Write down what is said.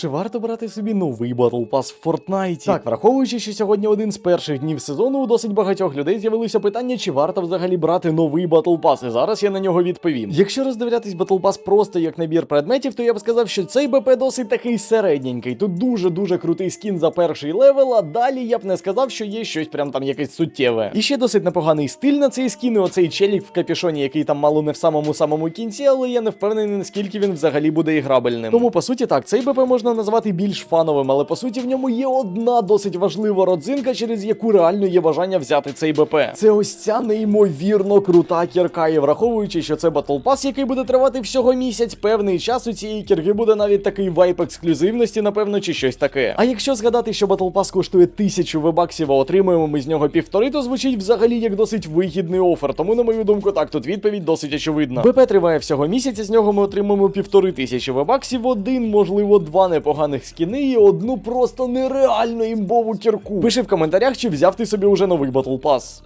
Чи варто брати собі новий Battle Pass в Fortnite? Так, враховуючи, що сьогодні один з перших днів сезону, у досить багатьох людей з'явилося питання, чи варто взагалі брати новий Battle Pass, і зараз я на нього відповім. Якщо роздивлятись Battle Pass просто як набір предметів, то я б сказав, що цей БП досить такий середненький. Тут дуже-дуже крутий скін за перший левел, а далі я б не сказав, що є щось прям там якесь суттєве. І ще досить непоганий стиль на цей скін, і оцей челік в капюшоні, який там мало не в самому самому кінці, але я не впевнений, наскільки він взагалі буде іграбельним. Тому по суті так, цей БП можна назвати більш фановим, але по суті в ньому є одна досить важлива родзинка, через яку реально є бажання взяти цей БП. Це ось ця неймовірно крута кірка, і враховуючи, що це Battle Pass, який буде тривати всього місяць, певний час у цієї кірки буде навіть такий вайп ексклюзивності, напевно, чи щось таке. А якщо згадати, що Battle Pass коштує тисячу вебаксів, а отримуємо ми з нього півтори, то звучить взагалі як досить вигідний офер. Тому, на мою думку, так тут відповідь досить очевидна. БП триває всього місяця, з нього ми отримуємо півтори тисячі вебаксів, один, можливо, два непоганих скіни і одну просто нереально імбову кірку. Пиши в коментарях, чи взяв ти собі уже новий батл Pass.